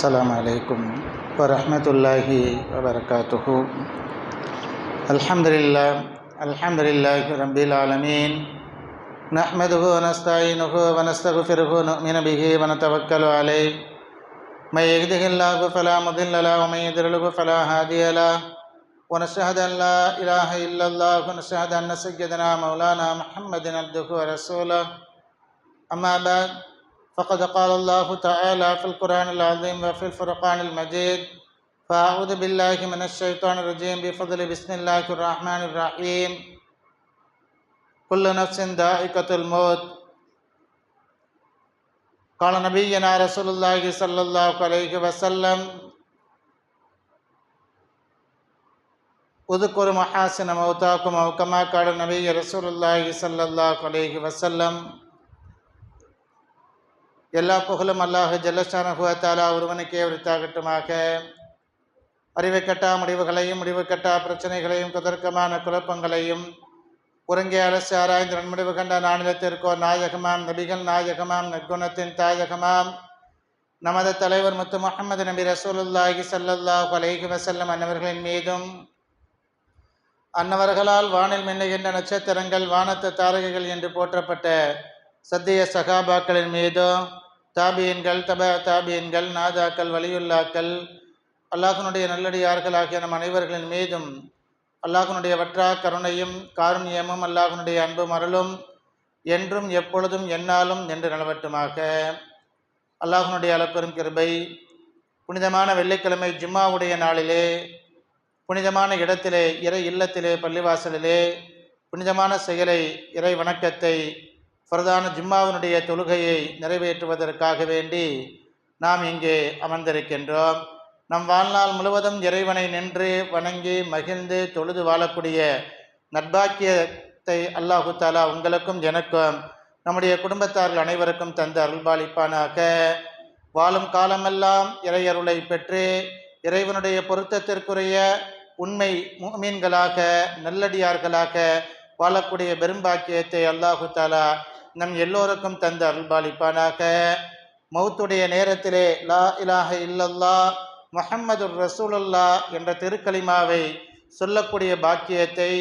السلام عليكم ورحمة الله وبركاته الحمد لله الحمد لله رب العالمين نحمده ونستعينه ونستغفره ونؤمن به ونتوكل عليه من يهده الله فلا مضل له ومن يضلله فلا هادي له ونشهد أن لا إله إلا الله ونشهد أن سيدنا مولانا محمد عبده ورسوله أما بعد فقد قال الله تعالى في القرآن العظيم وفي الفرقان المجيد فأعوذ بالله من الشيطان الرجيم بفضل بسم الله الرحمن الرحيم. كل نفس ذائقة الموت. قال نبينا رسول الله صلى الله عليه وسلم اذكر محاسن موتاكم أو كما قال النبي رسول الله صلى الله عليه وسلم எல்லா புகழும் அல்லாஹ் ஜல்லஷானஹுவத்தாலா ஒருவனுக்கே உரித்தாகட்டுமாக. அறிவை கட்டா முடிவுகளையும் முடிவு கட்டா பிரச்சனைகளையும் குதர்க்கமான குழப்பங்களையும் உறங்கிய அரசு ஆராய்ந்து நன்முடிவு கண்ட நாணிலத்திற்கோ நாயகமாம் நபிகள் நாயகமாம் நற்குணத்தின் தாயகமாம். நமது தலைவர் முத்து முகமது நபி ரசூலுல்லாஹி சல்லல்லாஹ் அலைஹி வசல்லம் அன்னவர்களின் மீதும் அன்னவர்களால் வானில் மின்னுகின்ற நட்சத்திரங்கள் வானத்து தாரகைகள் என்று போற்றப்பட்ட சத்திய சகாபாக்களின் மீதும் தாபியன்கள் தப தாபியன்கள் நாதாக்கள் வலியுல்லாக்கள் அல்லாஹனுடைய நல்லடியார்கள் ஆகிய நம் அனைவர்களின் மீதும் அல்லாஹனுடைய வற்றா கருணையும் காருண்யமும் அல்லாஹனுடைய அன்பும் அருளும் என்றும் எப்பொழுதும் என்னாலும் என்று நிலவட்டுமாக. அல்லாஹனுடைய அளப்பெரும் கிருபை புனிதமான வெள்ளிக்கிழமை ஜும்மாவுடைய நாளிலே புனிதமான இடத்திலே இறை இல்லத்திலே பள்ளிவாசலிலே புனிதமான செயலை இறை வணக்கத்தை பிரதான ஜிம்மாவினுடைய தொழுகையை நிறைவேற்றுவதற்காக வேண்டி நாம் இங்கே அமர்ந்திருக்கின்றோம். நம் வாழ்நாள் முழுவதும் இறைவனை நின்று வணங்கி மகிழ்ந்து தொழுது வாழக்கூடிய நட்பாக்கியத்தை அல்லாஹு தாலா உங்களுக்கும் எனக்கும் நம்முடைய குடும்பத்தார்கள் அனைவருக்கும் தந்த அருள்பாலிப்பானாக. வாழும் காலமெல்லாம் இறையருளை பெற்று இறைவனுடைய பொருத்தத்திற்குரிய உண்மை மீன்களாக நல்லடியார்களாக வாழக்கூடிய பெரும்பாக்கியத்தை அல்லாஹு தாலா நம் எல்லோருக்கும் தந்த அருள்பாலிப்பானாக. மௌத்துடைய நேரத்திலே லா இலாஹ இல்லல்லா முஹம்மது ரசூலுல்லா என்ற திருக்கலிமாவை சொல்லக்கூடிய பாக்கியத்தை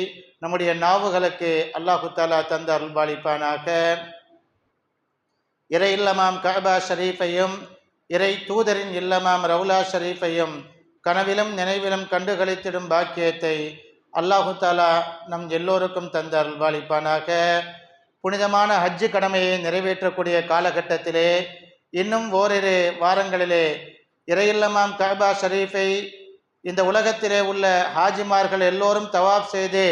நம்முடைய நாவுகளுக்கு அல்லாஹு தாலா தந்த அருள்பாலிப்பானாக. இறை இல்லமாம் கஹபா ஷரீஃபையும் இறை தூதரின் இல்லமாம் ரவுலா ஷரீஃபையும் கனவிலும் நினைவிலும் கண்டுகளித்திடும் பாக்கியத்தை அல்லாஹு தாலா நம் எல்லோருக்கும் தந்த அருள்பாலிப்பானாக. புனிதமான ஹஜ்ஜு கடமையை நிறைவேற்றக்கூடிய காலகட்டத்திலே இன்னும் ஓரிரு வாரங்களிலே இறையில்லமாம் கஹபா ஷரீஃபை இந்த உலகத்திலே உள்ள ஹாஜிமார்கள் எல்லோரும் தவாப் செய்து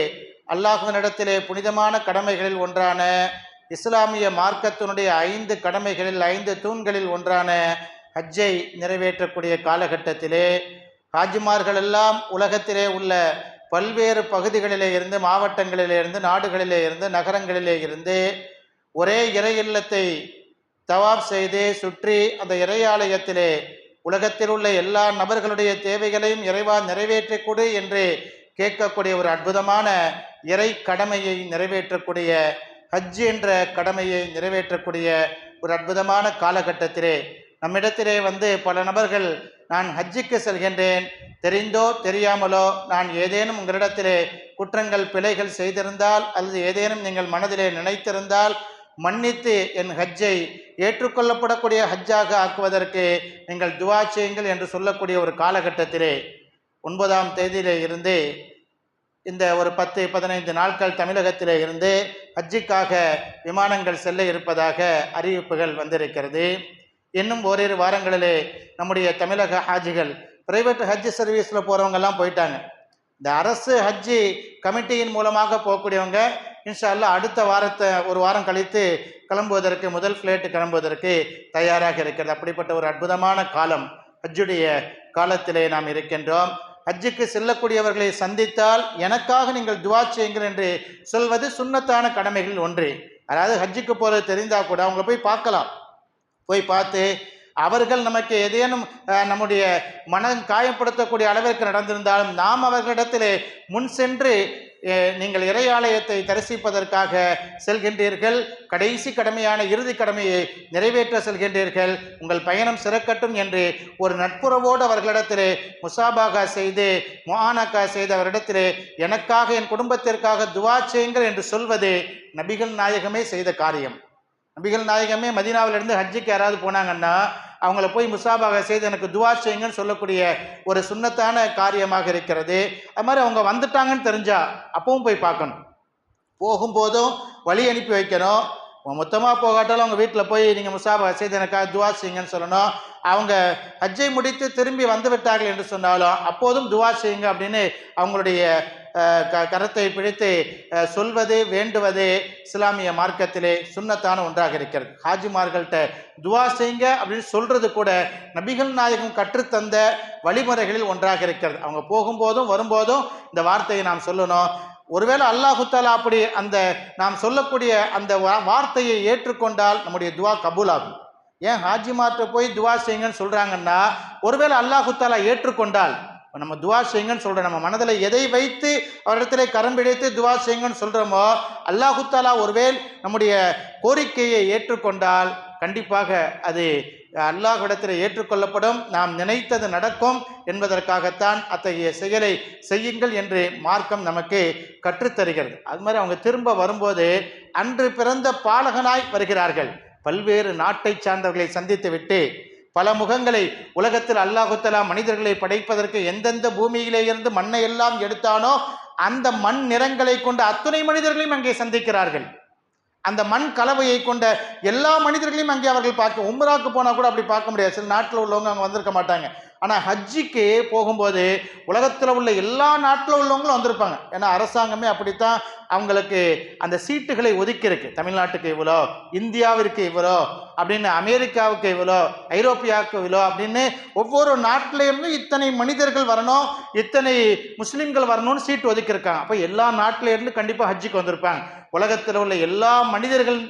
அல்லாஹுவனிடத்திலே புனிதமான கடமைகளில் ஒன்றான இஸ்லாமிய மார்க்கத்தினுடைய ஐந்து கடமைகளில் ஐந்து தூண்களில் ஒன்றான ஹஜ்ஜை நிறைவேற்றக்கூடிய காலகட்டத்திலே ஹாஜிமார்கள் எல்லாம் உலகத்திலே உள்ள பல்வேறு பகுதிகளிலே இருந்து மாவட்டங்களிலே இருந்து நாடுகளிலே இருந்து நகரங்களிலே இருந்து ஒரே இறை இல்லத்தை தவாப் செய்து சுற்றி அந்த இறையாலயத்திலே உலகத்தில் உள்ள எல்லா நபர்களுடைய தேவைகளையும் இறைவா நிறைவேற்றிக் கொடு என்று கேட்கக்கூடிய ஒரு அற்புதமான இறை கடமையை நிறைவேற்றக்கூடிய ஹஜ் என்ற கடமையை நிறைவேற்றக்கூடிய ஒரு அற்புதமான காலகட்டத்திலே நம்மிடத்திலே வந்து பல நபர்கள் நான் ஹஜ்ஜுக்கு செல்கின்றேன். தெரிந்தோ தெரியாமலோ நான் ஏதேனும் உங்களிடத்திலே குற்றங்கள் பிழைகள் செய்திருந்தால் அல்லது ஏதேனும் நீங்கள் மனதிலே நினைத்திருந்தால் மன்னித்து என் ஹஜ்ஜை ஏற்றுக்கொள்ளப்படக்கூடிய ஹஜ்ஜாக ஆக்குவதற்கு நீங்கள் துவா செய்யுங்கள் என்று சொல்லக்கூடிய ஒரு காலகட்டத்திலே ஒன்பதாம் தேதியிலே இருந்து இந்த ஒரு பத்து பதினைந்து நாட்கள் தமிழகத்திலே இருந்து ஹஜ்ஜிக்காக விமானங்கள் செல்ல இருப்பதாக அறிவிப்புகள் வந்திருக்கிறது. இன்னும் ஓரிரு வாரங்களிலே நம்முடைய தமிழக ஹாஜிகள் பிரைவேட் ஹஜ் சர்வீஸில் போகிறவங்கெல்லாம் போயிட்டாங்க. இந்த அரசு ஹஜ்ஜி கமிட்டியின் மூலமாக போகக்கூடியவங்க இன்ஷால்லா அடுத்த வாரத்தை ஒரு வாரம் கழித்து கிளம்புவதற்கு முதல் ஃப்ளைட்டு கிளம்புவதற்கு தயாராக இருக்கிறது. அப்படிப்பட்ட ஒரு அற்புதமான காலம் ஹஜ்ஜுடைய காலத்திலே நாம் இருக்கின்றோம். ஹஜ்ஜுக்கு செல்லக்கூடியவர்களை சந்தித்தால் எனக்காக நீங்கள் துவா செய்யுங்கள் என்று சொல்வது சுண்ணத்தான கடமைகள் ஒன்று. அதாவது ஹஜ்ஜுக்கு போகிறது தெரிந்தால் கூட அவங்கள போய் பார்க்கலாம். போய் பார்த்து அவர்கள் நமக்கு ஏதேனும் நம்முடைய மனம் காயப்படுத்தக்கூடிய அளவிற்கு நடந்திருந்தாலும் நாம் அவர்களிடத்திலே முன் சென்று நீங்கள் இறையாலயத்தை தரிசிப்பதற்காக செல்கின்றீர்கள். கடைசி கடமையான இறுதி கடமையை நிறைவேற்ற செல்கின்றீர்கள். உங்கள் பயணம் சிறக்கட்டும் என்று ஒரு நட்புறவோடு அவர்களிடத்திலே முசாபாகா செய்து மொஹானாக்கா செய்த அவரிடத்திலே எனக்காக என் குடும்பத்திற்காக துவா செய்யுங்கள் என்று சொல்வது நபிகள் நாயகமே செய்த காரியம். நபிகள் நாயகமே மதினாவிலிருந்து ஹஜ்ஜுக்கு யாராவது போனாங்கன்னா அவங்கள போய் முசாபாக செய்து எனக்கு துவா செய்யுங்கன்னு சொல்லக்கூடிய ஒரு சுன்னத்தான காரியமாக இருக்கிறது. அது மாதிரி அவங்க வந்துட்டாங்கன்னு தெரிஞ்சா அப்பவும் போய் பார்க்கணும். போகும்போதும் வழி அனுப்பி வைக்கணும். மொத்தமாக போகாட்டாலும் அவங்க வீட்டில் போய் நீங்கள் முசாபா செய்து எனக்கா துவா செய்யுங்கன்னு சொல்லணும். அவங்க ஹஜ்ஜை முடித்து திரும்பி வந்து விட்டார்கள் என்று சொன்னாலும் அப்போதும் துவா செய்யுங்க அப்படின்னு அவங்களுடைய க கரத்தை பிடித்து சொல்வது வேண்டுவது இஸ்லாமிய மார்க்கத்திலே சுண்ணத்தான ஒன்றாக இருக்கிறது. ஹாஜிமார்கள்ட்ட துவா செய்யுங்க அப்படின்னு சொல்கிறது கூட நபிகள் நாயகம் கற்றுத்தந்த வழிமுறைகளில் ஒன்றாக இருக்கிறது. அவங்க போகும்போதும் வரும்போதும் இந்த வார்த்தையை நாம் சொல்லணும். ஒருவேளை அல்லாஹுத்தாலா அப்படி அந்த நாம் சொல்லக்கூடிய அந்த வார்த்தையை ஏற்றுக்கொண்டால் நம்முடைய துவா கபூலாகும். ஏன் ஹாஜி மாற்ற போய் துவா செய்யுங்கன்னு சொல்கிறாங்கன்னா ஒருவேளை அல்லாஹுத்தாலா ஏற்றுக்கொண்டால் இப்போ நம்ம துவா செய்யுங்கன்னு சொல்கிறோம் நம்ம மனதில் எதை வைத்து அவரிடத்துல கரம்பிடித்து துவா செய்யுங்கன்னு சொல்கிறோமோ அல்லாஹுத்தாலா ஒருவேள் நம்முடைய கோரிக்கையை ஏற்றுக்கொண்டால் கண்டிப்பாக அது அல்லாஹ்விடத்தில் ஏற்றுக்கொள்ளப்படும் நாம் நினைத்தது நடக்கும் என்பதற்காகத்தான் அத்தகைய செயலை செய்யுங்கள் என்று மார்க்கம் நமக்கு கற்றுத்தருகிறது. அது மாதிரி அவங்க திரும்ப வரும்போது அன்று பிறந்த பாலகனாய் வருகிறார்கள். பல்வேறு நாட்டை சார்ந்தவர்களை சந்தித்துவிட்டு பல முகங்களை உலகத்தில் அல்லாஹுத்தலா மனிதர்களை படைப்பதற்கு எந்தெந்த பூமியிலே இருந்து மண்ணை எல்லாம் எடுத்தானோ அந்த மண் நிறங்களை கொண்ட அத்துணை மனிதர்களையும் அங்கே சந்திக்கிறார்கள். அந்த மண் கலவையை கொண்ட எல்லா மனிதர்களையும் அங்கே அவர்கள் பார்க்க உம்ராக்கு போனால் கூட அப்படி பார்க்க முடியாது. சில நாட்டில் உள்ளவங்க அங்கே வந்திருக்க மாட்டாங்க. ஆனால் ஹஜ்ஜிக்கு போகும்போது உலகத்தில் உள்ள எல்லா நாட்டில் உள்ளவங்களும் வந்திருப்பாங்க. ஏன்னா அரசாங்கமே அப்படித்தான் அவங்களுக்கு அந்த சீட்டுகளை ஒதுக்கியிருக்கு. தமிழ்நாட்டுக்கு இவ்வளோ இந்தியாவிற்கு இவ்வளோ அப்படின்னு அமெரிக்காவுக்கு இவ்வளோ ஐரோப்பியாவுக்கு இவ்வளோ அப்படின்னு ஒவ்வொரு நாட்டில இத்தனை மனிதர்கள் வரணும் இத்தனை முஸ்லீம்கள் வரணும்னு சீட்டு ஒதுக்கியிருக்காங்க. அப்போ எல்லா நாட்டிலேருந்து கண்டிப்பாக ஹஜ்ஜுக்கு வந்திருப்பாங்க. உலகத்தில் உள்ள எல்லா மனிதர்கள்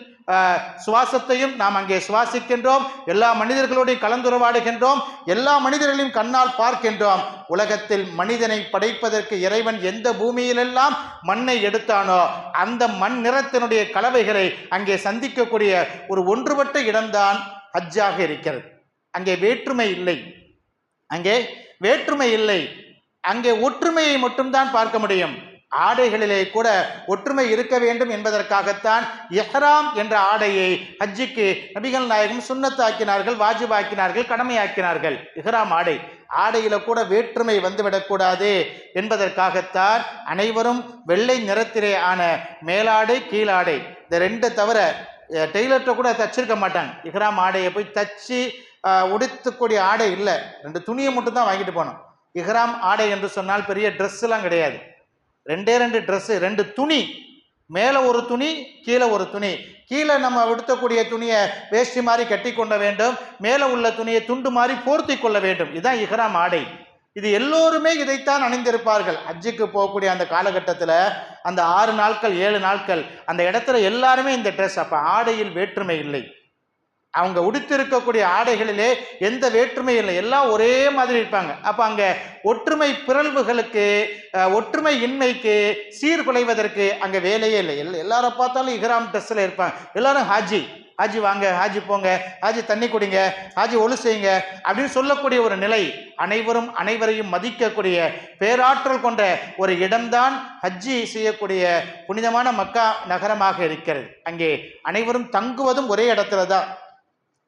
சுவாசத்தையும் நாம் அங்கே சுவாசிக்கின்றோம். எல்லா மனிதர்களோடையும் கலந்துரையாடுகின்றோம். எல்லா மனிதர்களையும் கண்ணால் பார்க்கின்றோம். உலகத்தில் மனிதனை படைப்பதற்கு இறைவன் எந்த பூமியிலெல்லாம் மண்ணை எடுத்தானோ அந்த மண் நிறத்தினுடைய கலவைகளை அங்கே சந்திக்கக்கூடிய ஒரு ஒன்றுபட்ட இடம்தான் ஹஜ்ஜாக இருக்கிறது. அங்கே வேற்றுமை இல்லை. அங்கே வேற்றுமை இல்லை. அங்கே ஒற்றுமையை மட்டும்தான் பார்க்க முடியும். ஆடைகளிலே கூட ஒற்றுமை இருக்க வேண்டும் என்பதற்காகத்தான் எஹ்ராம் என்ற ஆடையை ஹஜ்ஜிக்கு நபிகள் நாயகம் சுண்ணத்தாக்கினார்கள் வாஜிபாக்கினார்கள் கடமையாக்கினார்கள். இஹ்ராம் ஆடை. ஆடையில கூட வேற்றுமை வந்துவிடக்கூடாது என்பதற்காகத்தான் அனைவரும் வெள்ளை நிறத்திலே ஆன மேலாடை கீழாடை. இந்த ரெண்டை தவிர டெய்லர்கிட்ட கூட தச்சிருக்க மாட்டாங்க. இஹ்ராம் ஆடையை போய் தச்சு உடுத்தக்கூடிய ஆடை இல்லை. ரெண்டு துணியை மட்டும் தான் வாங்கிட்டு போனோம் இஹ்ராம் ஆடை என்று சொன்னால் பெரிய ட்ரெஸ் கிடையாது. ரெண்டே ரெண்டு ட்ரெஸ்ஸு ரெண்டு துணி. மேலே ஒரு துணி கீழே ஒரு துணி. கீழே நம்ம உடுத்தக்கூடிய துணியை வேஷ்டி மாதிரி கட்டி கொள்ள வேண்டும். மேலே உள்ள துணியை துண்டு மாதிரி போர்த்தி கொள்ள வேண்டும். இதுதான் இஹ்ராம் ஆடை. இது எல்லோருமே இதைத்தான் அணிந்திருப்பார்கள். ஹஜ்ஜுக்கு போகக்கூடிய அந்த காலகட்டத்தில் அந்த ஆறு நாட்கள் ஏழு நாட்கள் அந்த இடத்துல எல்லாருமே இந்த ட்ரெஸ் அப்போ ஆடையில் வேற்றுமை இல்லை. அவங்க உடுத்திருக்கக்கூடிய ஆடைகளிலே எந்த வேற்றுமை இல்லை. எல்லாம் ஒரே மாதிரி இருப்பாங்க. அப்போ அங்கே ஒற்றுமை பிறழ்வுகளுக்கு ஒற்றுமை இன்மைக்கு சீர்குலைவதற்கு அங்கே வேலையே இல்லை. எல் எல்லாரும் பார்த்தாலும் இஹ்ராம் ட்ரெஸ்ஸில் இருப்பாங்க. எல்லாரும் ஹாஜி ஹாஜி வாங்க ஹாஜி போங்க ஹாஜி தண்ணி குடிங்க ஹாஜி ஒழு செய்யுங்க அப்படின்னு சொல்லக்கூடிய ஒரு நிலை அனைவரும் அனைவரையும் மதிக்கக்கூடிய பேராற்றல் கொண்ட ஒரு இடம்தான் ஹஜ்ஜி செய்யக்கூடிய புனிதமான மக்கா நகரமாக இருக்கிறது. அங்கே அனைவரும் தங்குவதும் ஒரே இடத்துல தான்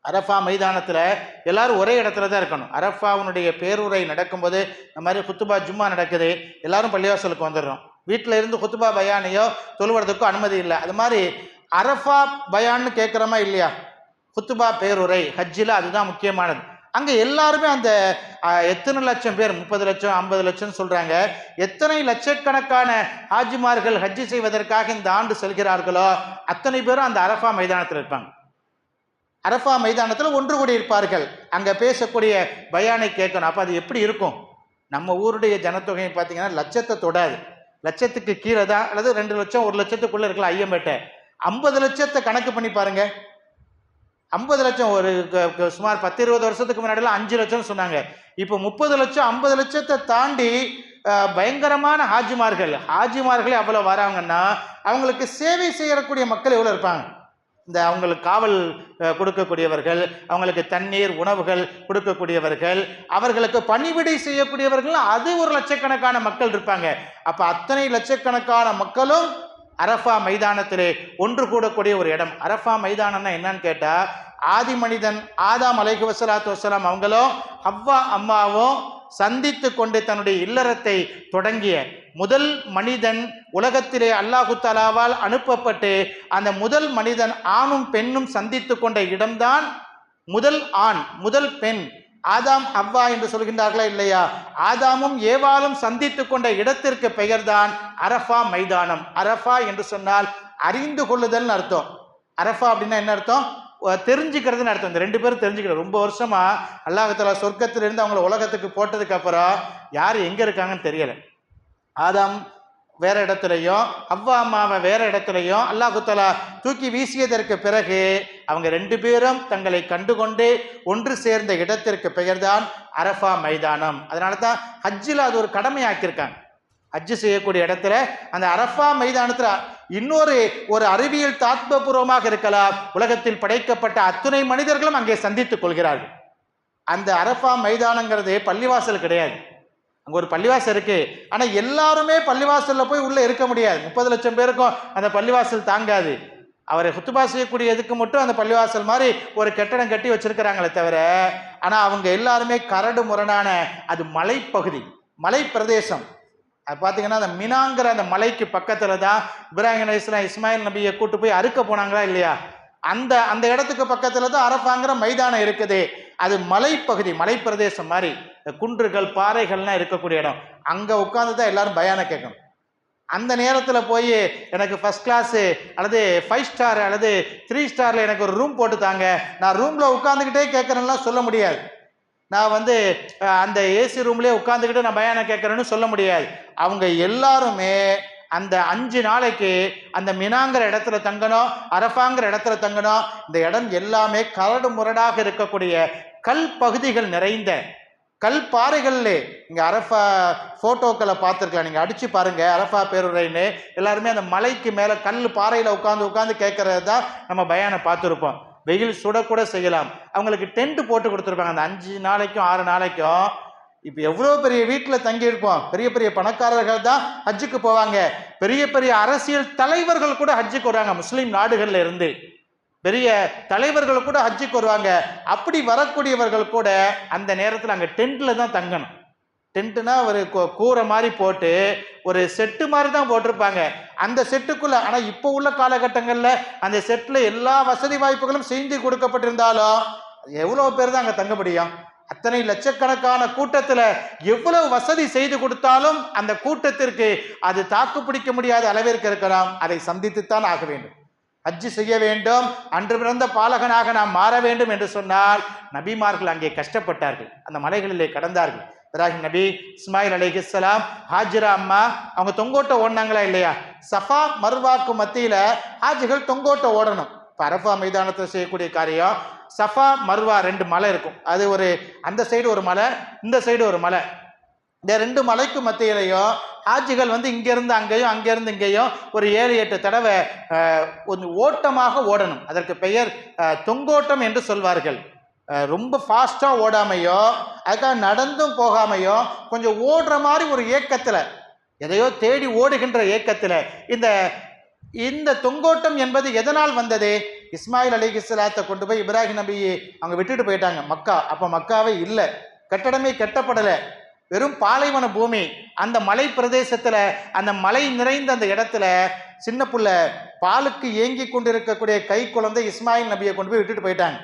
அரஃபா மைதானத்தில் எல்லாரும் ஒரே இடத்துல தான் இருக்கணும். அரஃபாவுனுடைய பேருரை நடக்கும்போது இந்த மாதிரி குத்துபா ஜும்மா நடக்குது. எல்லாரும் பள்ளிவாசலுக்கு வந்துடுறோம். வீட்டில் இருந்து குத்துபா பயானையோ தொழுவதுக்கோ அனுமதி இல்லை. அது மாதிரி அரஃபா பயான்னு கேட்குறோமா இல்லையா? குத்துபா பேருரை ஹஜ்ஜில் அதுதான் முக்கியமானது. அங்கே எல்லாருமே அந்த எத்தனை லட்சம் பேர்? முப்பது லட்சம் ஐம்பது லட்சம் சொல்கிறாங்க எத்தனை லட்சக்கணக்கான ஹாஜிமார்கள் ஹஜ்ஜி செய்வதற்காக இந்த ஆண்டு செல்கிறார்களோ அத்தனை பேரும் அந்த அரஃபா மைதானத்தில் இருப்பாங்க. அரஃபா மைதானத்தில் ஒன்று கூடி இருப்பார்கள் அங்கே பேசக்கூடிய பயானை கேட்கணும். அப்போ அது எப்படி இருக்கும்? நம்ம ஊருடைய ஜனத்தொகையை பார்த்தீங்கன்னா லட்சத்தை தொடாது. லட்சத்துக்கு கீழே தான் அல்லது ரெண்டு லட்சம் ஒரு லட்சத்துக்குள்ளே இருக்கலாம் ஐயம்பேட்டை. ஐம்பது லட்சத்தை கணக்கு பண்ணி பாருங்கள் ஐம்பது லட்சம் ஒரு க- சுமார் பத்து இருபது வருஷத்துக்கு முன்னாடிலாம் அஞ்சு லட்சம் சொன்னாங்க. இப்போ முப்பது லட்சம் ஐம்பது லட்சத்தை தாண்டி பயங்கரமான ஹாஜிமார்கள் ஹாஜிமார்களே அவ்வளோ வராங்கன்னா அவங்களுக்கு சேவை செய்யக்கூடிய மக்கள் எவ்வளோ இருப்பாங்க? இந்த அவங்களுக்கு காவல் கொடுக்கக்கூடியவர்கள் அவங்களுக்கு தண்ணீர் உணவுகள் கொடுக்கக்கூடியவர்கள் அவர்களுக்கு பணிவிடை செய்யக்கூடியவர்கள் அது ஒரு லட்சக்கணக்கான மக்கள் இருப்பாங்க. அப்போ அத்தனை லட்சக்கணக்கான மக்களும் அரஃபா மைதானத்திலே ஒன்று கூடக்கூடிய ஒரு இடம். அரஃபா மைதானம்னா என்னன்னு கேட்டால் ஆதி மனிதன் ஆதாம் அலைகு வசலாத்து வசலாம் அவங்களும் ஹவ்வா அம்மாவும் சந்தித்து கொண்டு தன்னுடைய இல்லறத்தை தொடங்கிய முதல் மனிதன் உலகத்திலே அல்லாஹு தலாவால் அனுப்பப்பட்டு அந்த முதல் மனிதன் ஆணும் பெண்ணும் சந்தித்து கொண்ட இடம்தான் முதல் ஆண் முதல் பெண். ஆதாம் அவ்வா என்று சொல்கின்றார்களா இல்லையா? ஆதாமும் ஏவாலும் சந்தித்து கொண்ட இடத்திற்கு பெயர்தான் அரஃபா மைதானம். அரஃபா என்று சொன்னால் அறிந்து கொள்ளுதல்னு அர்த்தம். அரஃபா அப்படின்னா என்ன அர்த்தம்? தெரிஞ்சுக்கிறதுன்னு அர்த்தம். இந்த ரெண்டு பேரும் தெரிஞ்சுக்கணும். ரொம்ப வருஷமா அல்லாஹத்தலா சொர்க்கத்திலிருந்து அவங்கள உலகத்துக்கு போட்டதுக்கப்புறம் யார் எங்கே இருக்காங்கன்னு தெரியலை. ஆதாம் வேற இடத்துலையும் அவ்வா அம்மாவை வேற இடத்துலையும் அல்லாஹுத்தலா தூக்கி வீசியதற்கு பிறகு அவங்க ரெண்டு பேரும் தங்களை கண்டுகொண்டு ஒன்று சேர்ந்த இடத்திற்கு பெயர்தான் அரஃபா மைதானம். அதனால தான் ஹஜ்ஜில் அது ஒரு கடமையாக்கியிருக்காங்க. ஹஜ்ஜு செய்யக்கூடிய இடத்துல அந்த அரஃபா மைதானத்தில் இன்னொரு ஒரு அறிவியல் தாத்பூர்வமாக இருக்கலாம். உலகத்தில் படைக்கப்பட்ட அத்துணை மனிதர்களும் அங்கே சந்தித்துக் கொள்கிறார்கள். அந்த அரஃபா மைதானங்கிறது பள்ளிவாசல் கிடையாது. அங்கே ஒரு பள்ளிவாசல் இருக்கு. ஆனால் எல்லாருமே பள்ளிவாசலில் போய் உள்ளே இருக்க முடியாது. முப்பது லட்சம் பேருக்கும் அந்த பள்ளிவாசல் தாங்காது. அவரை ஹுத்துபா செய்யக்கூடிய இதுக்கு மட்டும் அந்த பள்ளிவாசல் மாதிரி ஒரு கட்டடம் கட்டி வச்சிருக்கிறாங்களே தவிர ஆனால் அவங்க எல்லாருமே கரடு முரணான அது மலைப்பகுதி மலை பிரதேசம் அது பார்த்தீங்கன்னா அந்த மினாங்கிற அந்த மலைக்கு பக்கத்தில் தான் இப்ராஹிம் அலைஹிஸ்ஸலாம் இஸ்மாயில் நபியை கூட்டு போய் அறுக்க போனாங்களா இல்லையா? அந்த அந்த இடத்துக்கு பக்கத்தில் தான் அரப்பாங்கிற மைதானம் இருக்குது. அது மலைப்பகுதி மலைப்பிரதேசம் மாதிரி. குன்றுகள் பாறைகள்லாம் இருக்கக்கூடிய இடம். அங்கே உட்காந்து தான் எல்லாரும் பயான கேட்கணும். அந்த நேரத்தில் போய் எனக்கு ஃபஸ்ட் கிளாஸு அல்லது ஃபைவ் ஸ்டார் அல்லது த்ரீ ஸ்டாரில் எனக்கு ஒரு ரூம் போட்டு தாங்க. நான் ரூமில் உட்காந்துக்கிட்டே கேட்குறேன்லாம் சொல்ல முடியாது. நான் வந்து அந்த ஏசி ரூம்லேயே உட்காந்துக்கிட்டு நான் பயானம் கேட்குறேன்னு சொல்ல முடியாது. அவங்க எல்லாருமே அந்த அஞ்சு நாளைக்கு அந்த மினாங்கிற இடத்துல தங்கணும் அரஃபாங்கிற இடத்துல தங்கணும் இந்த இடம் எல்லாமே கரடு முரடாக இருக்கக்கூடிய கல் பகுதிகள் நிறைந்த கல் பாறைகள்லே. இங்கே அரஃபா ஃபோட்டோக்களை பார்த்துருக்கலாம். நீங்கள் அடித்து பாருங்கள் அரஃபா பேருரைன்னு. எல்லாருமே அந்த மலைக்கு மேலே கல் பாறையில் உட்காந்து உட்காந்து கேட்குறது தான் நம்ம பயானை பார்த்துருப்போம். வெயில் சுடக்கூட செய்யலாம். அவங்களுக்கு டென்ட் போட்டு கொடுத்துருப்பாங்க. அந்த அஞ்சு நாளைக்கும் ஆறு நாளைக்கும். இப்போ எவ்வளோ பெரிய வீட்டில் தங்கியிருப்போம் பெரிய பெரிய பணக்காரர்கள் தான் ஹஜ்ஜுக்கு போவாங்க. பெரிய பெரிய அரசியல் தலைவர்கள் கூட ஹஜ்ஜுக்கு வருவாங்க. முஸ்லீம் நாடுகளில் இருந்து பெரிய தலைவர்கள் கூட ஹஜ்ஜுக்கு வருவாங்க. அப்படி வரக்கூடியவர்கள் கூட அந்த நேரத்தில் அங்கே டென்ட்டில் தான் தங்கணும். டென்ட்டுனா ஒரு கூரை மாதிரி போட்டு ஒரு செட்டு மாதிரி தான் போட்டிருப்பாங்க. அந்த செட்டுக்குள்ளே ஆனால் இப்போ உள்ள காலகட்டங்களில் அந்த செட்டில் எல்லா வசதி வாய்ப்புகளும் செய்து கொடுக்கப்பட்டிருந்தாலும் எவ்வளோ பேர் தான் அங்கே தங்க முடியும் அத்தனை லட்சக்கணக்கான கூட்டத்தில் எவ்வளவு வசதி செய்து கொடுத்தாலும் அந்த கூட்டத்திற்கு அது தாக்கு பிடிக்க முடியாத அளவிற்கு இருக்கலாம். அதை சந்தித்துத்தான் ஆக வேண்டும். ஹஜ்ஜு செய்ய வேண்டும். அன்று பிறந்த பாலகனாக நாம் மாற வேண்டும் என்று சொன்னால் நபிமார்கள் அங்கே கஷ்டப்பட்டார்கள். அந்த மலைகளிலே கடந்தார்கள். இப்ராஹிம் நபி இஸ்மாயில் அலைஹிஸ்ஸலாம் ஹாஜிரா அம்மா அவங்க தொங்கோட்டை ஓடினாங்களா இல்லையா? சஃபா மர்வாக்கு மத்தியில் ஹாஜிகள் தொங்கோட்டை ஓடணும். இப்போ அரஃபா மைதானத்தில் செய்யக்கூடிய காரியம் சஃபா மர்வா ரெண்டு மலை இருக்கும். அது ஒரு அந்த சைடு ஒரு மலை இந்த சைடு ஒரு மலை. இந்த ரெண்டு மலைக்கு மத்தியிலையும் ஆட்சிகள் வந்து இங்கேருந்து அங்கேயும் அங்கேருந்து இங்கேயும் ஒரு ஏழு எட்டு தடவை கொஞ்சம் ஓட்டமாக ஓடணும். அதற்கு பெயர் தொங்கோட்டம் என்று சொல்வார்கள். ரொம்ப ஃபாஸ்ட்டாக ஓடாமையோ அதுக்காக நடந்தும் போகாமையோ கொஞ்சம் ஓடுற மாதிரி ஒரு ஏக்கத்தில் எதையோ தேடி ஓடுகின்ற ஏக்கத்தில் இந்த இந்த தொங்கோட்டம் என்பது எதனால் வந்தது? இஸ்மாயில் அலிஹிஸ்லாத்தை கொண்டு போய் இப்ராஹிம் நபியை அவங்க விட்டுட்டு போயிட்டாங்க மக்கா. அப்போ மக்காவே இல்லை. கட்டடமே கட்டப்படலை. வெறும் பாலைவன பூமி. அந்த மலை பிரதேசத்தில் அந்த மலை நிறைந்த அந்த இடத்துல சின்ன புள்ள பாலுக்கு ஏங்கி கொண்டிருக்கக்கூடிய கை குழந்தை இஸ்மாயில் நபியை கொண்டு போய் விட்டுட்டு போயிட்டாங்க.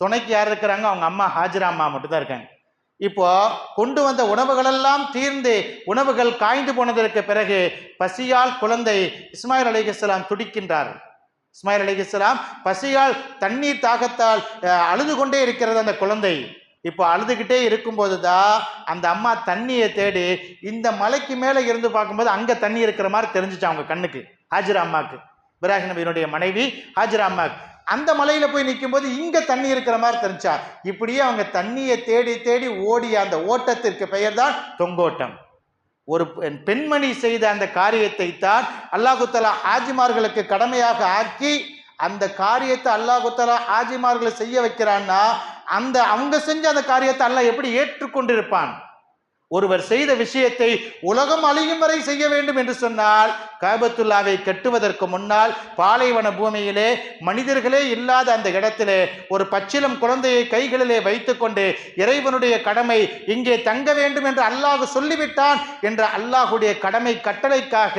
துணைக்கு யார் இருக்கிறாங்க? அவங்க அம்மா ஹாஜிரா அம்மா மட்டும்தான் இருக்காங்க. இப்போ கொண்டு வந்த உணவுகளெல்லாம் தீர்ந்து உணவுகள் காய்ந்து போனதற்கு பிறகு பசியால் குழந்தை இஸ்மாயில் அலிஹிஸ்லாம் துடிக்கின்றார் இஸ்மாயில் அலிஹிஸ்லாம் பசியால் தண்ணீர் தாகத்தால் அழுது கொண்டே இருக்கிறது அந்த குழந்தை. இப்போ அழுதுகிட்டே இருக்கும்போது தான் அந்த அம்மா தண்ணியை தேடி இந்த மலைக்கு மேலே இருந்து பார்க்கும்போது அங்கே தண்ணி இருக்கிற மாதிரி தெரிஞ்சிச்சு அவங்க கண்ணுக்கு. ஹாஜிரா அம்மாவுக்கு. இப்ராஹிம் நபியினுடைய மனைவி ஹாஜிரா அம்மாவுக்கு. அந்த மலையில் போய் நிற்கும்போது இங்கே தண்ணி இருக்கிற மாதிரி தெரிஞ்சா இப்படியே அவங்க தண்ணியை தேடி தேடி ஓடிய அந்த ஓட்டத்திற்கு பெயர் தான் தொங்கோட்டம். ஒரு பெண்- பெண்மணி செய்த அந்த காரியத்தை தான் அல்லாஹுத்தலா ஆஜிமார்களுக்கு கடமையாக ஆக்கி அந்த காரியத்தை அல்லாஹுத்தலா ஆஜிமார்களை செய்ய வைக்கிறான்னா அந்த அவங்க செஞ்ச அந்த காரியத்தை அல்லாஹ் எப்படி ஏற்றுக்கொண்டிருப்பான்? ஒருவர் செய்த விஷயத்தை உலகம் அழியும் வரை செய்ய வேண்டும் என்று சொன்னால் காபத்துல்லாவை கட்டுவதற்கு முன்னால் பாலைவன பூமியிலே மனிதர்களே இல்லாத அந்த இடத்திலே ஒரு பச்சிலம் குழந்தையை கைகளிலே வைத்துக்கொண்டு இறைவனுடைய கடமை இங்கே தங்க வேண்டும் என்று அல்லாஹ் சொல்லிவிட்டான் என்ற அல்லாஹுடைய கடமை கட்டளைக்காக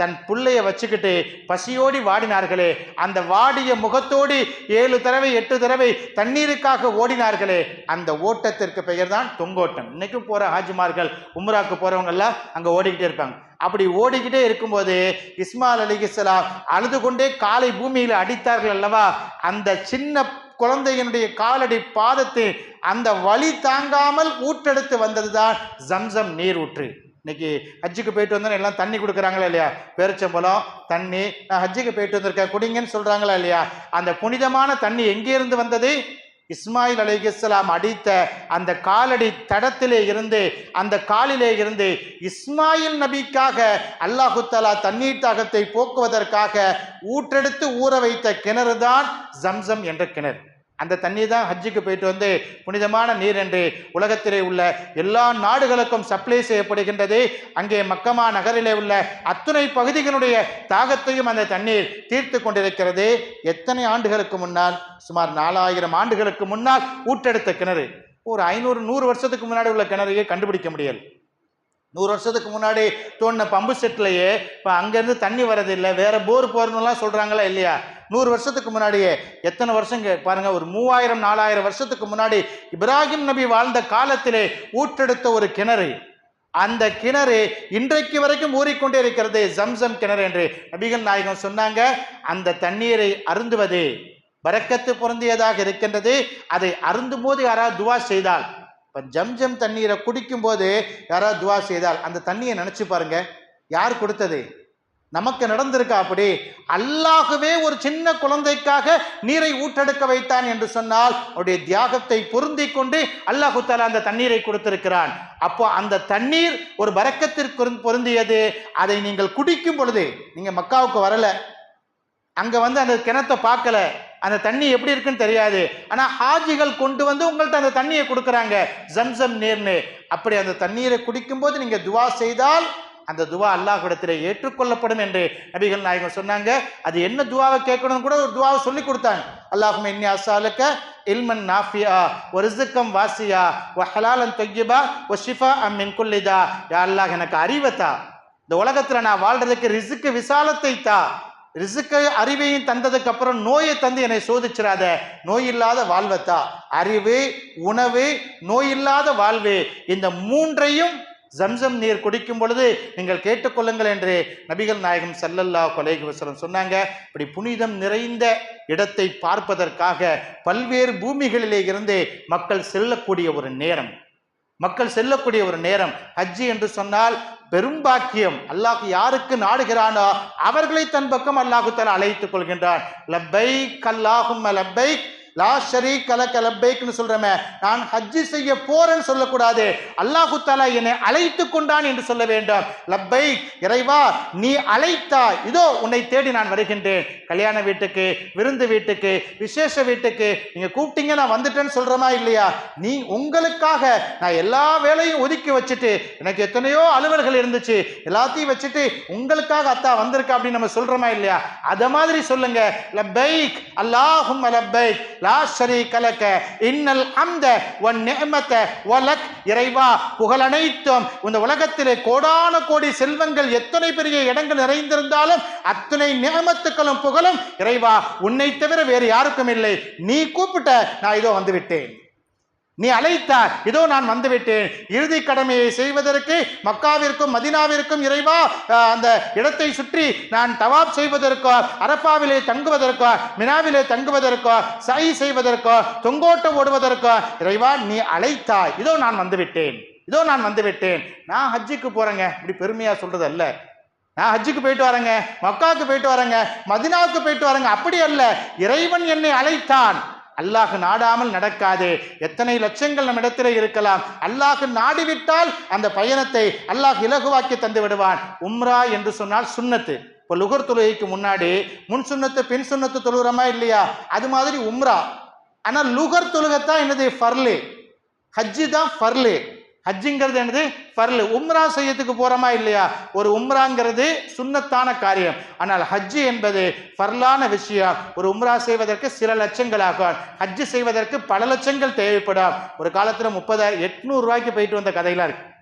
தன் புள்ளைய வச்சுக்கிட்டு பசியோடி வாடினார்களே. அந்த வாடிய முகத்தோடி ஏழு தடவை எட்டு தடவை தண்ணீருக்காக ஓடினார்களே. அந்த ஓட்டத்திற்கு பெயர் தான் தொங்கோட்டம். இன்னைக்கும் போகிற ஹாஜிமார்கள் உம்ராக்கு போறவங்க எல்லாம் ஓடிக்கிட்டே இருப்பாங்க. அப்படி ஓடிக்கிட்டே இருக்கும்போது இஸ்மால் அலிகிஸ்லாம் அழுது கொண்டே காலை பூமியில் அடித்தார்கள் அல்லவா? அந்த சின்ன குழந்தையினுடைய காலடி பாதத்தை அந்த வழி தாங்காமல் ஊற்றெடுத்து வந்ததுதான் ஜம்சம் நீர் ஊற்று. இன்னைக்கு ஹஜ்ஜுக்கு போயிட்டு வந்தோம் எல்லாம் தண்ணி கொடுக்குறாங்களா இல்லையா? பேரிச்சம்பழம் தண்ணி நான் ஹஜ்ஜுக்கு போயிட்டு வந்திருக்கேன் குடிங்கன்னு சொல்கிறாங்களா இல்லையா? அந்த புனிதமான தண்ணி எங்கேருந்து வந்தது? இஸ்மாயில் அலைஹிஸ்ஸலாம் அடித்த அந்த காலடி தடத்திலே இருந்து அந்த காலிலே இருந்து இஸ்மாயில் நபிக்காக அல்லாஹு தலா தண்ணீர் தாகத்தை போக்குவதற்காக ஊற்றெடுத்து ஊற வைத்த கிணறு தான் ஜம்சம் என்ற கிணறு. அந்த தண்ணி தான் ஹஜ்ஜுக்கு போயிட்டு வந்து புனிதமான நீர் என்று உலகத்திலே உள்ள எல்லா நாடுகளுக்கும் சப்ளை செய்யப்படுகின்றது. அங்கே மக்கமா நகரிலே உள்ள அத்துணை பகுதிகளுடைய தாகத்தையும் அந்த தண்ணீர் தீர்த்து கொண்டிருக்கிறது. எத்தனை ஆண்டுகளுக்கு முன்னால் சுமார் நாலாயிரம் ஆண்டுகளுக்கு முன்னால் ஊற்றெடுத்த கிணறு. ஒரு ஐநூறு நூறு வருஷத்துக்கு முன்னாடி உள்ள கிணறையே கண்டுபிடிக்க முடியல. நூறு வருஷத்துக்கு முன்னாடி தோண்டின பம்பு செட்லையே இப்போ அங்கேருந்து தண்ணி வரதில்லை வேற போர் போறணும்லாம் சொல்கிறாங்களா இல்லையா? நூறு வருஷத்துக்கு முன்னாடியே. எத்தனை வருஷம் பாருங்கள் பாருங்க ஒரு மூவாயிரம் நாலாயிரம் வருஷத்துக்கு முன்னாடி இப்ராஹிம் நபி வாழ்ந்த காலத்திலே ஊற்றெடுத்த ஒரு கிணறு. அந்த கிணறு இன்றைக்கு வரைக்கும் ஊறிக்கொண்டே இருக்கிறது. ஜம்சம் கிணறு என்று நபிகள் நாயகம் சொன்னாங்க. அந்த தண்ணீரை அருந்துவது பரக்கத்து பொருந்தியதாக இருக்கின்றது. அதை அருந்தும் போது யாராவது துவா செய்தால் இப்போ ஜம்ஜம் தண்ணீரை குடிக்கும் போது யாராவது துவா செய்தால் அந்த தண்ணியை நினச்சி பாருங்க. யார் கொடுத்தது? நமக்கு நடந்திருக்கா அப்படி? அல்லாகவே ஒரு சின்ன குழந்தைக்காக நீரை ஊற்றெடுக்க வைத்தான் என்று சொன்னால் அவருடைய தியாகத்தை பொருந்தி கொண்டு அல்லாஹு தாலா அந்த தண்ணீரை கொடுத்திருக்கிறான். அப்போ அந்த தண்ணீர் ஒரு வரக்கத்திற்கு பொருந்தியது. அதை நீங்கள் குடிக்கும் பொழுது நீங்கள் மக்காவுக்கு வரலை. அங்கே வந்து அந்த கிணத்தை பார்க்கல. அந்த தண்ணி எப்படி இருக்குன்னு தெரியாது. ஆனால் ஹாஜிகள் கொண்டு வந்து உங்கள்கிட்ட அந்த தண்ணியை கொடுக்குறாங்க. ஜம்சம் நீர்னு. அப்படி அந்த தண்ணீரை குடிக்கும்போது நீங்கள் துவா செய்தால் அந்த துவா அல்லாஹிடத்தில் ஏற்றுக்கொள்ளப்படும் என்று நபிகள் நாயகம் சொன்னாங்க. அது என்ன துவாவை கேட்கணும்னு கூட ஒரு துவாவை சொல்லி கொடுத்தாங்க. அல்லாஹும் இன்னி அசாலுக்க இல்மன் நாஃபியா ஒரு வாசியா ஒ ஹலாலன் தொய்யிபா ஒ ஷிஃபா அம் மின் குல்லிதா யா அல்லாஹ் எனக்கு அறிவத்தா இந்த உலகத்தில் நான் வாழ்றதுக்கு ரிசுக்கு விசாலத்தை தா. ரிசுக்க அறிவையும் தந்ததுக்கு அப்புறம் நோயை தந்து என்னை சோதிச்சிடாத நோய் இல்லாத வாழ்வத்தா அறிவு உணவு நோய் இல்லாத வாழ்வு. இந்த மூன்றையும் ஜம்சம் நீர் குடிக்கும் பொழுது நீங்கள் கேட்டுக்கொள்ளுங்கள் என்று நபிகள் நாயகம் செல்லல்லா கொலைகி வசலம் சொன்னாங்க. இப்படி புனிதம் நிறைந்த இடத்தை பார்ப்பதற்காக பல்வேறு பூமிகளிலே இருந்து மக்கள் செல்லக்கூடிய ஒரு நேரம். மக்கள் செல்லக்கூடிய ஒரு நேரம். ஹஜ்ஜி என்று சொன்னால் பெரும்பாக்கியம் அல்லாஹ் யாருக்கு நாடுகிறானோ அவர்களை தன் பக்கம் அல்லாஹு தலா அழைத்துக் கொள்கின்றான். லப்பை கல்லாகும் லப்பை லா ஷரீக் லக லப்பைக்னு சொல்கிறமே நான் ஹஜ்ஜி செய்ய போறேன்னு சொல்லக்கூடாது. அல்லாஹு தாலா என்னை அழைத்து கொண்டான் என்று சொல்ல வேண்டும். லப்பை இறைவா நீ அழைத்தா இதோ உன்னை தேடி நான் வருகின்றேன். கல்யாண வீட்டுக்கு விருந்து வீட்டுக்கு விசேஷ வீட்டுக்கு நீங்க கூப்பிட்டீங்க நான் வந்துட்டேன்னு சொல்கிறமா இல்லையா? நீ உங்களுக்காக நான் எல்லா வேலையும் ஒதுக்கி வச்சுட்டு எனக்கு எத்தனையோ அலுவல்கள் இருந்துச்சு. எல்லாத்தையும் வச்சுட்டு உங்களுக்காக அத்தா வந்திருக்கா அப்படின்னு நம்ம சொல்றோமா இல்லையா? அதை மாதிரி சொல்லுங்க. லப்பைக் அல்லாஹும் லப்பைக் லா ஷரீக லக இன்னல் அந்த வன் நிஅமத வலக் இறைவா புகழனைத்தும் இந்த உலகத்திலே கோடான கோடி செல்வங்கள் எத்தனை பெரிய இடங்கள் நிறைந்திருந்தாலும் அத்தனை நியமத்துக்களும் புகழும். இறைவா உன்னை தவிர வேறு யாருக்கும் இல்லை. நீ கூப்பிட்ட நான் இதோ வந்துவிட்டேன். நீ அழைத்தார் இதோ நான் வந்துவிட்டேன். இறுதி கடமையை செய்வதற்கு மக்காவிற்கும் மதினாவிற்கும் இறைவா அந்த இடத்தை சுற்றி நான் தவாப் செய்வதற்கோ அரப்பாவிலே தங்குவதற்கோ மினாவிலே தங்குவதற்கோ சை செய்வதற்கோ தொங்கோட்டம் ஓடுவதற்கோ இறைவா நீ அழைத்தாய். இதோ நான் வந்துவிட்டேன். இதோ நான் வந்துவிட்டேன். நான் ஹஜ்ஜுக்கு போறேங்க. இப்படி பெருமையா சொல்றது அல்ல. நான் ஹஜ்ஜுக்கு போயிட்டு வரேங்க. மக்காவுக்கு போயிட்டு வரேங்க. மதினாவுக்கு போயிட்டு வரேங்க. அப்படி அல்ல. இறைவன் என்னை அழைத்தான். அல்லாஹ் நாடாமல் நடக்காது. எத்தனை லட்சங்கள் நம்ம இருக்கலாம். அல்லாஹ் நாடிவிட்டால் அந்த பயணத்தை அல்லாஹ் இலகுவாக்கி தந்து விடுவான். உம்ரா என்று சொன்னால் சுன்னத்து இப்போ லுகர் தொழுகைக்கு முன்னாடி முன் சுன்னத்து பின் சுன்னத்து தொழுகிறோமா இல்லையா? அது மாதிரி உம்ரா. ஆனால் லுகர் தொழுகத்தான் என்னது? ஃபர்லு. ஹஜ்ஜி தான் ஃபர்லு. ஹஜ்ஜுங்கிறது என்னது? ஃபர்லு. உம்ரா செய்யறதுக்கு போகிறோமா இல்லையா? ஒரு உம்ராங்கிறது சுன்னத்தான காரியம். ஆனால் ஹஜ்ஜு என்பது ஃபர்லான விஷயம். ஒரு உம்ரா செய்வதற்கு சில லட்சங்கள் ஆகும். ஹஜ்ஜு செய்வதற்கு பல லட்சங்கள் தேவைப்படும். ஒரு காலத்தில் முப்பதாயிரம் எட்நூறுரூவாய்க்கு போயிட்டு வந்த கதையெல்லாம் இருக்குது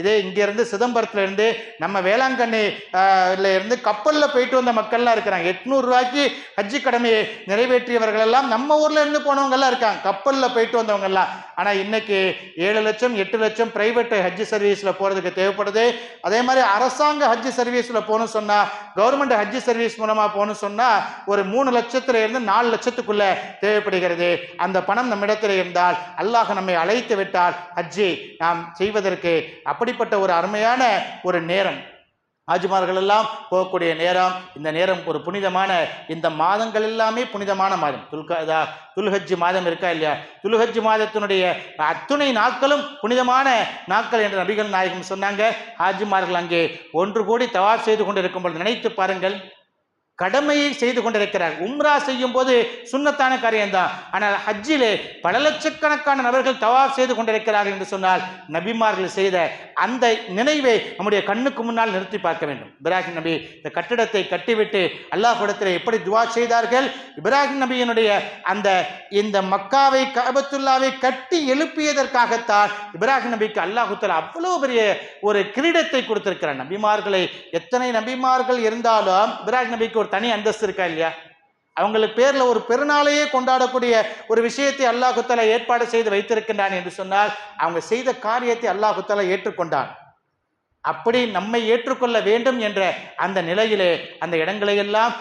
இதே இங்கேருந்து சிதம்பரத்துலேருந்து நம்ம வேளாங்கண்ணி இருந்து கப்பலில் போயிட்டு வந்த மக்கள்லாம் இருக்கிறாங்க. எட்நூறுரூவாய்க்கு ஹஜ்ஜி கடமையை நிறைவேற்றியவர்கள் எல்லாம் நம்ம ஊரில் இருந்து போனவங்கெல்லாம் இருக்காங்க. கப்பலில் போயிட்டு வந்தவங்கெல்லாம். ஆனால் இன்னைக்கு ஏழு லட்சம் எட்டு லட்சம் ப்ரைவேட் ஹஜ்ஜி சர்வீஸில் போகிறதுக்கு தேவைப்படுது. அதே மாதிரி அரசாங்க ஹஜ்ஜி சர்வீஸில் போகணும் சொன்னால் கவர்மெண்ட் ஹஜ்ஜி சர்வீஸ் மூலமாக போகணும் சொன்னால் ஒரு மூணு லட்சத்துல இருந்து நாலு லட்சத்துக்குள்ளே தேவைப்படுகிறது. அந்த பணம் நம்மிடத்தில் இருந்தால் அல்லாஹ் நம்மை அழைத்து விட்டால் ஹஜ்ஜி நாம் செய்வதற்கு அப்படிப்பட்ட ஒரு அருமையான ஒரு நேரம். ஆஜிமார்கள் எல்லாம் போகக்கூடிய நேரம் இந்த நேரம் ஒரு புனிதமான இந்த மாதங்கள் எல்லாமே புனிதமான மாதம். துல்கா துல்ஹஜ்ஜி மாதம் இருக்கா இல்லையா? துல்ஹஜ்ஜி மாதத்தினுடைய அத்துணை நாட்களும் புனிதமான நாட்கள் என்று நபிகள் நாயகம் சொன்னாங்க. ஹாஜிமார்கள் அங்கே ஒன்று கூடி தவாப் செய்து கொண்டிருக்கும் பொழுது நினைத்து பாருங்கள். கடமையை செய்து கொண்டிருக்கிறார். உம்ரா செய்யும் போது சுன்னத்தான காரியம்தான். ஆனால் ஹஜ்ஜிலே பல லட்சக்கணக்கான நபர்கள் தவாப் செய்து கொண்டிருக்கிறார்கள் என்று சொன்னால் நபிமார்கள் செய்த அந்த நினைவை நம்முடைய கண்ணுக்கு முன்னால் நிறுத்தி பார்க்க வேண்டும். இப்ராஹிம் நபி இந்த கட்டிடத்தை கட்டிவிட்டு அல்லாஹ்விடத்தில் எப்படி துவா செய்தார்கள்? இப்ராஹிம் நபியினுடைய அந்த இந்த மக்காவை கபத்துல்லாவை கட்டி எழுப்பியதற்காகத்தான் இப்ராஹிம் நபிக்கு அல்லாஹுத்தலா அவ்வளோ பெரிய ஒரு கிரீடத்தை கொடுத்திருக்கிறார் நபிமார்களை எத்தனை நபிமார்கள் இருந்தாலும் இப்ராஹிம் நபிக்கு ஒரு தனி அந்தஸ்து இருக்கா இல்லையா? அவங்களுக்கு பேரில் ஒரு பெருநாளையே கொண்டாடக்கூடிய ஒரு விஷயத்தை அல்லாஹுத்தாலா ஏற்பாடு செய்து வைத்திருக்கின்றான் என்று சொன்னால் அவங்க செய்த காரியத்தை அல்லாஹுத்தாலா ஏற்றுக்கொண்டான். அப்படி நம்மை ஏற்றுக்கொள்ள வேண்டும் என்ற அந்த நிலையிலே அந்த இடங்களை எல்லாம்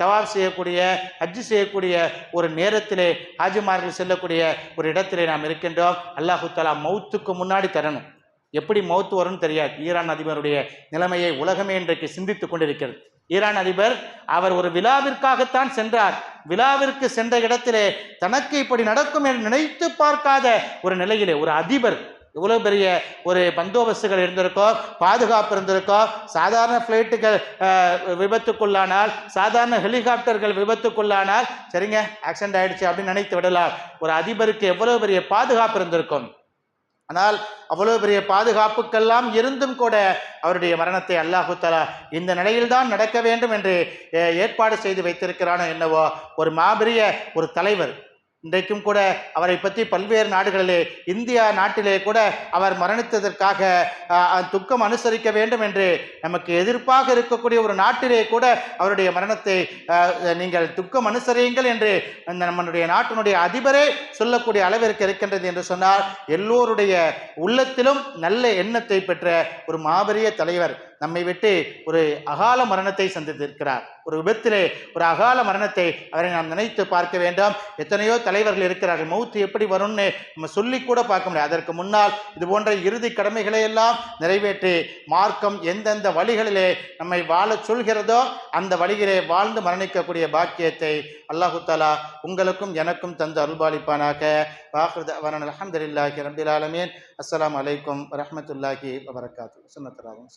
தவாப் செய்யக்கூடிய ஹஜ்ஜு செய்யக்கூடிய ஒரு நேரத்திலே ஹாஜிமார்கள் செல்லக்கூடிய ஒரு இடத்திலே நாம் இருக்கின்றோம். அல்லாஹு மௌத்துக்கு முன்னாடி தரணும். எப்படி மௌத்து வரும்னு தெரியாது. ஈரான் அதிபருடைய நிலைமையை உலகமே இன்றைக்கு சிந்தித்துக் கொண்டிருக்கிறது. ஈரான் அதிபர் அவர் ஒரு விழாவிற்காகத்தான் சென்றார். விழாவிற்கு சென்ற இடத்திலே தனக்கு இப்படி நடக்கும் என்று நினைத்து பார்க்காத ஒரு நிலையிலே ஒரு அதிபர் இவ்வளோ பெரிய ஒரு பந்தோபஸ்துகள் இருந்திருக்கோ பாதுகாப்பு இருந்திருக்கோ சாதாரண ஃப்ளைட்டுகள் விபத்துக்குள்ளானால் சாதாரண ஹெலிகாப்டர்கள் விபத்துக்குள்ளானால் சரிங்க ஆக்சிடென்ட் ஆயிடுச்சு அப்படின்னு நினைத்து விடலாம். ஒரு அதிபருக்கு எவ்வளோ பெரிய பாதுகாப்பு இருந்திருக்கும்? ஆனால் அவ்வளோ பெரிய பாதுகாப்புக்கெல்லாம் இருந்தும் கூட அவருடைய மரணத்தை அல்லாஹு தலா இந்த நிலையில்தான் நடக்க வேண்டும் என்று ஏற்பாடு செய்து வைத்திருக்கிறானோ என்னவோ ஒரு மாபெரிய ஒரு தலைவர். இன்றைக்கும் கூட அவரை பற்றி பல்வேறு நாடுகளிலே இந்தியா நாட்டிலே கூட அவர் மரணித்ததற்காக துக்கம் அனுசரிக்க வேண்டும் என்று நமக்கு எதிர்ப்பாக இருக்கக்கூடிய ஒரு நாட்டிலே கூட அவருடைய மரணத்தை நீங்கள் துக்கம் அனுசரியுங்கள் என்று அந்த நம்மளுடைய நாட்டினுடைய அதிபரே சொல்லக்கூடிய அளவிற்கு இருக்கின்றது என்று சொன்னால் எல்லோருடைய உள்ளத்திலும் நல்ல எண்ணத்தை பெற்ற ஒரு மாபெரிய தலைவர். நம்மை விட்டு ஒரு அகால மரணத்தை சந்தித்திருக்கிறார். ஒரு விபத்திலே ஒரு அகால மரணத்தை அவரை நாம் நினைத்து பார்க்க வேண்டாம். எத்தனையோ தலைவர்கள் இருக்கிறார்கள். மௌத்து எப்படி வரும்னு நம்ம சொல்லி கூட பார்க்க முடியாது. அதற்கு முன்னால் இது போன்ற இறுதி கடமைகளை எல்லாம் நிறைவேற்றி மார்க்கம் எந்தெந்த வழிகளிலே நம்மை வாழச் சொல்கிறதோ அந்த வழியிலே வாழ்ந்து மரணிக்கக்கூடிய பாக்கியத்தை அல்லாஹு தாலா உங்களுக்கும் எனக்கும் தந்து அருள்பாலிப்பானாக. வாஹிருத அவன் அலமதுல்லாஹி ரபில் ஆலமீன். அஸ்ஸலாமு வரமத்துல்லாஹி வரஹ்மத்துல்லாஹி வபரகாத்து சுன்னத்தராகும்